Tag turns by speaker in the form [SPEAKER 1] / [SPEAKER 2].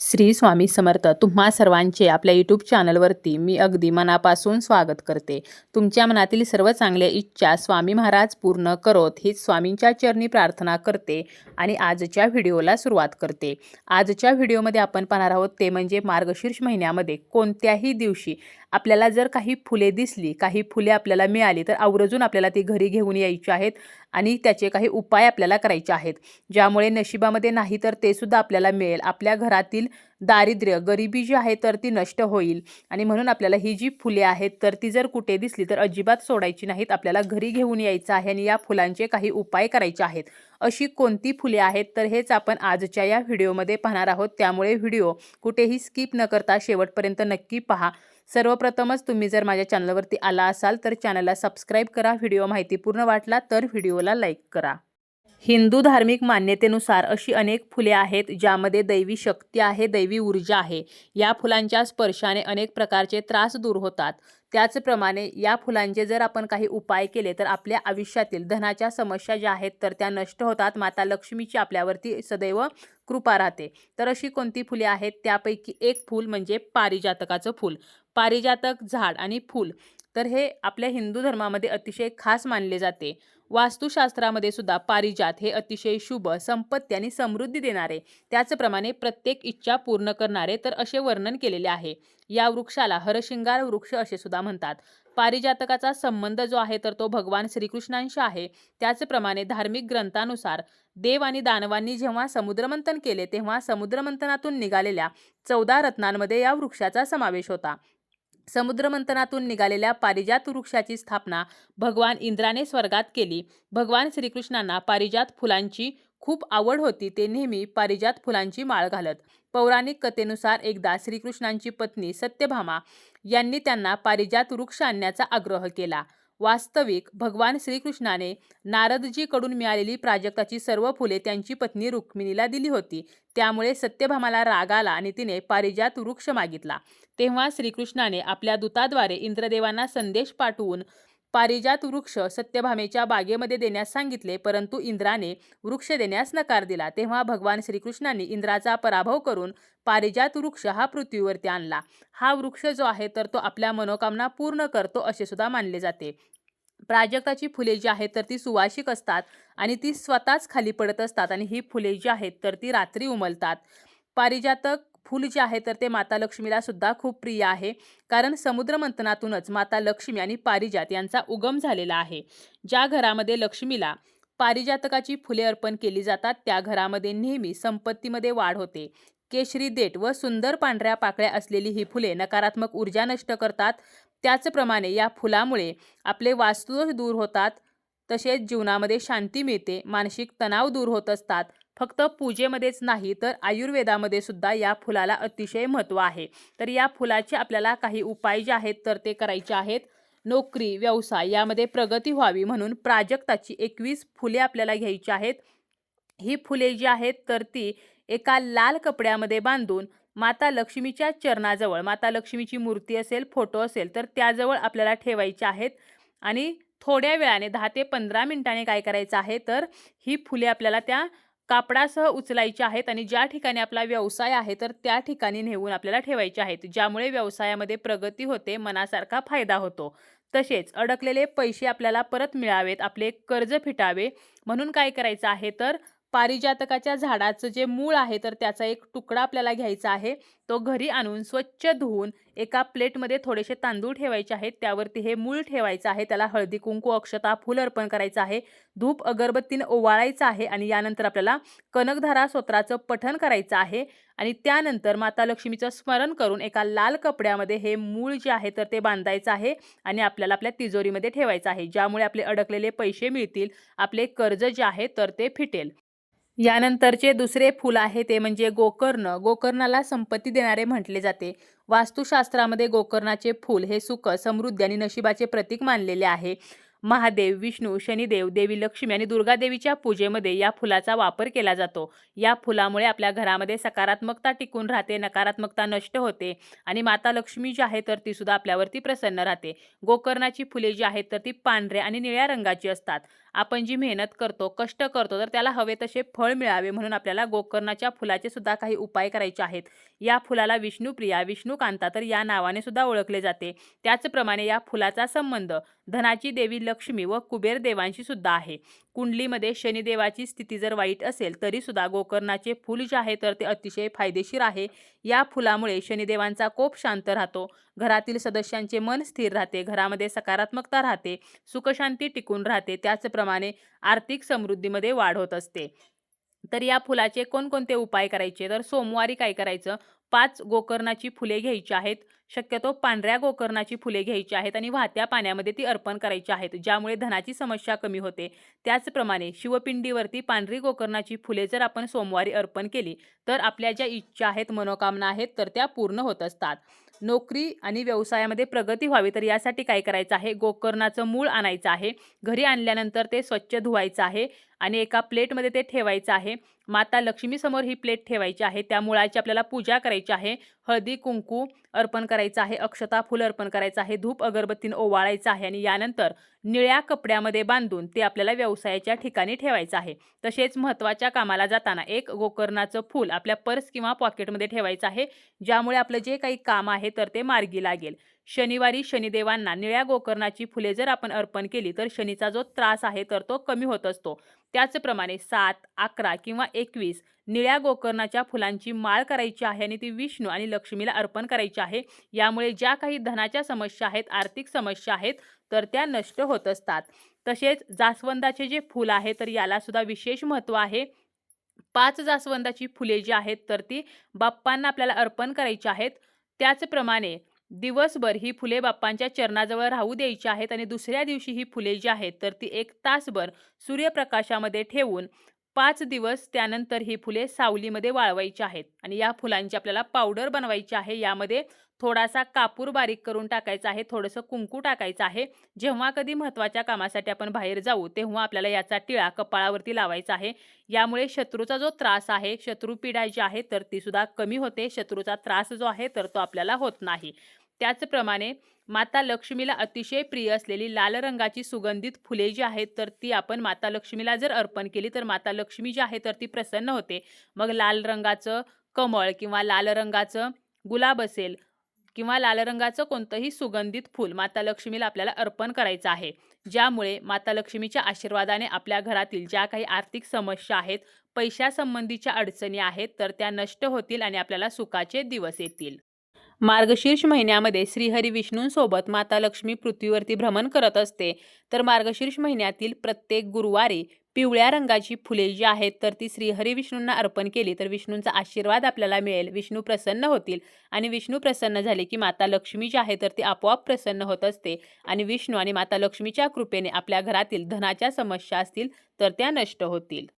[SPEAKER 1] श्री स्वामी समर्थ. तुम्हा सर्वांचे आपल्या यूट्यूब चॅनलवरती मी अगदी मनापासून स्वागत करते. तुमच्या मनातील सर्व चांगल्या इच्छा स्वामी महाराज पूर्ण करोत हीच स्वामींच्या चरणी प्रार्थना करते आणि आजच्या व्हिडिओला सुरुवात करते. आजच्या व्हिडिओमध्ये आपण पाहणार आहोत ते म्हणजे मार्गशीर्ष महिन्यामध्ये कोणत्याही दिवशी आपल्याला जर काही फुले दिसली काही फुले आपल्याला मिळाली तर आवर्जून आपल्याला ती घरी घेऊन यायची आहेत. आणि त्याचे काही उपाय आपल्याला करायचे आहेत. ज्यामुळे नशिबामध्ये नाही तर ते सुद्धा आपल्याला मिळेल. आपल्या घरातील दारिद्र्य गरिबी जी आहे तर ती नष्ट होईल. आणि म्हणून आपल्याला ही जी फुले आहेत तर ती जर कुठे दिसली तर अजिबात सोडायची नाहीत. आपल्याला घरी घेऊन यायचं आहे आणि या फुलांचे काही उपाय करायचे आहेत. अशी कोणती फुले आहेत तर हेच आपण आजच्या या व्हिडिओमध्ये पाहणार आहोत. त्यामुळे व्हिडिओ कुठेही स्किप न करता शेवटपर्यंत नक्की पहा. सर्वप्रथमच तुम्ही जर माझ्या चॅनलवरती आला असाल तर चॅनलला सबस्क्राईब करा. व्हिडिओ माहितीपूर्ण वाटला तर व्हिडिओला लाईक करा. हिंदू धार्मिक मान्यतेनुसार अशी अनेक फुले आहेत ज्यामध्ये दैवी शक्ती आहे दैवी ऊर्जा आहे. या फुलांच्या स्पर्शाने अनेक प्रकारचे त्रास दूर होतात. त्याचप्रमाणे या फुलांचे जर आपण काही उपाय केले तर आपल्या आयुष्यातील धनाच्या समस्या ज्या आहेत तर त्या नष्ट होतात. माता लक्ष्मीची आपल्यावरती सदैव कृपा राहते. तर अशी कोणती फुले आहेत? त्यापैकी एक फूल म्हणजे पारिजातकाचं फूल. पारिजातक झाड आणि फूल. तर हे आपल्या हिंदू धर्मामध्ये अतिशय खास मानले जाते. वास्तुशास्त्रामध्ये सुद्धा पारिजात हे अतिशय शुभ संपत्ती आणि समृद्धी देणारे त्याचप्रमाणे प्रत्येक इच्छा पूर्ण करणारे तर असे वर्णन केलेले आहे. या वृक्षाला हरशिंगार वृक्ष असे सुद्धा म्हणतात. पारिजातकाचा संबंध जो आहे तर तो भगवान श्रीकृष्णांशी आहे. त्याचप्रमाणे धार्मिक ग्रंथानुसार देव आणि दानवांनी जेव्हा समुद्रमंथन केले तेव्हा समुद्रमंथनातून निघालेल्या चौदा रत्नांमध्ये या वृक्षाचा समावेश होता. समुद्रमंथनातून निघालेल्या पारिजात वृक्षाची स्थापना भगवान इंद्राने स्वर्गात केली. भगवान श्रीकृष्णांना पारिजात फुलांची खूप आवड होती. ते नेहमी पारिजात फुलांची माळ घालत. पौराणिक कथेनुसार एकदा श्रीकृष्णांची पत्नी सत्यभामा यांनी त्यांना पारिजात वृक्ष आणण्याचा आग्रह केला. वास्तविक भगवान श्रीकृष्णाने नारदजीकडून मिळालेली प्राजक्ताची सर्व फुले त्यांची पत्नी रुक्मिणीला दिली होती. त्यामुळे सत्यभामाला राग आला आणि तिने पारिजात वृक्ष मागितला. तेव्हा श्रीकृष्णाने आपल्या दूताद्वारे इंद्रदेवांना संदेश पाठवून पारिजात वृक्ष सत्यभामेच्या बागेमध्ये देण्यास सांगितले परंतु इंद्राने वृक्ष देण्यास नकार दिला. तेव्हा भगवान श्रीकृष्णांनी इंद्राचा पराभव करून पारिजात वृक्ष हा पृथ्वीवरती आणला. हा वृक्ष जो आहे तर तो आपल्या मनोकामना पूर्ण करतो असे सुद्धा मानले जाते. प्राजक्ताची फुले जी आहेत तर ती सुवासिक असतात आणि ती स्वतःच खाली पडत असतात आणि ही फुले जी आहेत तर ती रात्री उमलतात. पारिजातक फुल जे आहे तर ते माता लक्ष्मीला सुद्धा खूप प्रिय आहे कारण समुद्र मंथनातूनच माता लक्ष्मी आणि पारिजात यांचा उगम झालेला आहे. ज्या घरामध्ये लक्ष्मीला पारिजातकाची फुले अर्पण केली जातात त्या घरामध्ये नेहमी संपत्तीमध्ये वाढ होते. केशरी देठ व सुंदर पांढऱ्या पाकळ्या असलेली ही फुले नकारात्मक ऊर्जा नष्ट करतात त्याचप्रमाणे या फुलामुळे आपले वास्तुदोष दूर होतात तसेच जीवनामध्ये शांती मिळते मानसिक तणाव दूर होत असतात. फक्त पूजेमध्येच नाही तर आयुर्वेदामध्ये सुद्धा या फुलाला अतिशय महत्त्व आहे. तर या फुलाचे आपल्याला काही उपाय जे आहेत तर ते करायचे आहेत. नोकरी व्यवसाय यामध्ये प्रगती व्हावी म्हणून प्राजक्ताची एकवीस फुले आपल्याला घ्यायची आहेत. ही फुले जी आहेत तर ती एका लाल कपड्यामध्ये बांधून माता लक्ष्मीच्या चरणाजवळ माता लक्ष्मीची मूर्ती असेल फोटो असेल तर त्याजवळ आपल्याला ठेवायचे आहेत. आणि थोड्या वेळाने दहा ते पंधरा मिनिटाने काय करायचं आहे तर ही फुले आपल्याला त्या कापडासह उचलायचे आहेत आणि ज्या ठिकाणी आपला व्यवसाय आहे तर त्या ठिकाणी नेऊन आपल्याला ठेवायचे आहेत. ज्यामुळे व्यवसायामध्ये प्रगती होते मनासारखा फायदा होतो. तसेच अडकलेले पैसे आपल्याला परत मिळावेत आपले कर्ज फिटावे. म्हणून काय करायचं आहे तर पारिजातकाच्या झाडाचं जे मूळ आहे तर त्याचा एक तुकडा आपल्याला घ्यायचा आहे. तो घरी आणून स्वच्छ धुवून एका प्लेटमध्ये थोडेसे तांदूळ ठेवायचे आहेत. त्यावरती हे मूळ ठेवायचं आहे. त्याला हळदी कुंकू अक्षता फूल अर्पण करायचं आहे. धूप अगरबत्तीनं ओवाळायचं आहे आणि यानंतर आपल्याला कनकधारा स्तोत्राचं पठण करायचं आहे. आणि त्यानंतर माता लक्ष्मीचं स्मरण करून एका लाल कपड्यामध्ये हे मूळ जे आहे तर ते बांधायचं आहे आणि आपल्याला आपल्या तिजोरीमध्ये ठेवायचं आहे. ज्यामुळे आपले अडकलेले पैसे मिळतील आपले कर्ज जे आहे तर ते फिटेल. यानंतरचे दुसरे फूल आहे ते म्हणजे गोकर्ण. गोकर्णाला संपत्ती देणारे म्हटले जाते. वास्तुशास्त्रामध्ये गोकर्णाचे फूल हे सुख समृद्धी आणि नशिबाचे प्रतीक मानलेले आहे. महादेव विष्णू शनिदेव देवी लक्ष्मी आणि दुर्गादेवीच्या पूजेमध्ये या फुलाचा वापर केला जातो. या फुलामुळे आपल्या घरामध्ये सकारात्मकता टिकून राहते नकारात्मकता नष्ट होते आणि माता लक्ष्मी जी आहे तर ती सुद्धा आपल्यावरती प्रसन्न राहते. गोकर्णाची फुले जी आहेत तर ती पांढऱ्या आणि निळ्या रंगाची असतात. आपण जी मेहनत करतो कष्ट करतो तर त्याला हवे तसे फळ मिळावे म्हणून आपल्याला गोकर्णाच्या फुलाचे सुद्धा काही उपाय करायचे आहेत. या फुलाला विष्णुप्रिया विष्णुकांता तर या नावाने सुद्धा ओळखले जाते. त्याचप्रमाणे या फुलाचा संबंध धनाची देवी लक्ष्मी लक्ष्मी व कुबेर देवांशी सुद्धा आहे. कुंडलीमध्ये शनिदेवाची स्थिती जर वाईट असेल तरी सुद्धा गोकर्णाचे फूल जे आहे तर ते अतिशय फायदेशीर आहे. या फुलामुळे शनिदेवांचा कोप शांत राहतो. घरातील सदस्यांचे मन स्थिर राहते. घरामध्ये सकारात्मकता राहते. सुखशांती टिकून राहते. त्याचप्रमाणे आर्थिक समृद्धीमध्ये वाढ होत असते. तर या फुलाचे कोणकोणते उपाय करायचे? तर सोमवारी काय करायचं? पाच गोकर्णाची फुले घ्यायची आहेत. शक्यतो पांढऱ्या गोकर्णाची फुले घ्यायची आहेत आणि वाहत्या पाण्यामध्ये ती अर्पण करायची आहेत ज्यामुळे धनाची समस्या कमी होते. त्याचप्रमाणे शिवपिंडीवरती पांढरी गोकर्णाची फुले जर आपण सोमवारी अर्पण केली तर आपल्या ज्या इच्छा आहेत मनोकामना आहेत तर त्या पूर्ण होत असतात. नोकरी आणि व्यवसायामध्ये प्रगती व्हावी. तर यासाठी काय करायचं आहे? गोकर्णाचं मूळ आणायचं आहे. घरी आणल्यानंतर ते स्वच्छ धुवायचं आहे आणि एका प्लेटमध्ये ते ठेवायचं आहे. माता लक्ष्मीसमोर ही प्लेट ठेवायची आहे. त्या मुळाची आपल्याला पूजा करायची आहे. हळदी कुंकू अर्पण करायचं आहे अक्षता फुल अर्पण करायचं आहे धूप अगरबत्तीनं ओवाळायचं आहे आणि यानंतर निळ्या कपड्यामध्ये बांधून ते आपल्याला व्यवसायाच्या ठिकाणी ठेवायचं आहे. तसेच महत्त्वाच्या कामाला जाताना एक गोकर्णाचं फूल आपल्या पर्स किंवा पॉकेटमध्ये ठेवायचं आहे ज्यामुळे आपलं जे काही काम आहे तर ते मार्गी लागेल. शनिवारी शनिदेवांना निळ्या गोकर्णाची फुले जर आपण अर्पण केली तर शनीचा जो त्रास आहे तर तो कमी होत असतो. त्याचप्रमाणे सात अकरा किंवा एकवीस निळ्या गोकर्णाच्या फुलांची माळ करायची आहे आणि ती विष्णू आणि लक्ष्मीला अर्पण करायची आहे. यामुळे ज्या काही धनाच्या समस्या आहेत आर्थिक समस्या आहेत तर त्या नष्ट होत असतात. तसेच जास्वंदाचे जे फूल आहे तर याला सुद्धा विशेष महत्त्व आहे. पाच जास्वंदाची फुले जी आहेत तर ती बाप्पांना आपल्याला अर्पण करायची आहेत. त्याचप्रमाणे दिवसभर ही फुले बाप्पांच्या चरणाजवळ राहू द्यायची आहेत आणि दुसऱ्या दिवशी ही फुले जी आहेत तर ती एक तासभर सूर्यप्रकाशामध्ये ठेवून पाच दिवस त्यानंतर ही फुले सावलीमध्ये वाळवायची आहेत. आणि या फुलांची आपल्याला पावडर बनवायची आहे. यामध्ये थोडासा कापूर बारीक करून टाकायचा आहे थोडंसं कुंकू टाकायचं आहे. जेव्हा कधी महत्त्वाच्या कामासाठी आपण बाहेर जाऊ तेव्हा आपल्याला याचा टिळा कपाळावरती लावायचा आहे. यामुळे शत्रूचा जो त्रास आहे शत्रू शत्रुपीडा जी आहे तर तीसुद्धा कमी होते. शत्रूचा त्रास जो आहे तर तो आपल्याला होत नाही. त्याचप्रमाणे माता लक्ष्मीला अतिशय प्रिय असलेली लाल रंगाची सुगंधित फुले जी आहेत तर ती आपण माता लक्ष्मीला जर अर्पण केली तर माता लक्ष्मी जी आहे तर ती प्रसन्न होते. मग लाल रंगाचं कमळ किंवा लाल रंगाचं गुलाब असेल किंवा लाल रंगाचं कोणतंही सुगंधित फूल माता लक्ष्मीला आपल्याला अर्पण करायचं आहे. ज्यामुळे माता लक्ष्मीच्या आशीर्वादाने आपल्या घरातील ज्या काही आर्थिक समस्या आहेत पैशासंबंधीच्या अडचणी आहेत तर त्या नष्ट होतील आणि आपल्याला सुखाचे दिवस येतील. मार्गशीर्ष महिन्यामध्ये श्रीहरी विष्णूंसोबत माता लक्ष्मी पृथ्वीवरती भ्रमण करत असते. तर मार्गशीर्ष महिन्यातील प्रत्येक गुरुवारी पिवळ्या रंगाची फुले जी आहेत तर ती श्रीहरी विष्णूंना अर्पण केली तर विष्णूंचा आशीर्वाद आपल्याला मिळेल. विष्णू प्रसन्न होतील आणि विष्णू प्रसन्न झाले की माता लक्ष्मी जी आहे तर ती आपोआप प्रसन्न होत असते. आणि विष्णू आणि माता लक्ष्मीच्या कृपेने आपल्या घरातील धनाच्या समस्या असतील तर त्या नष्ट होतील.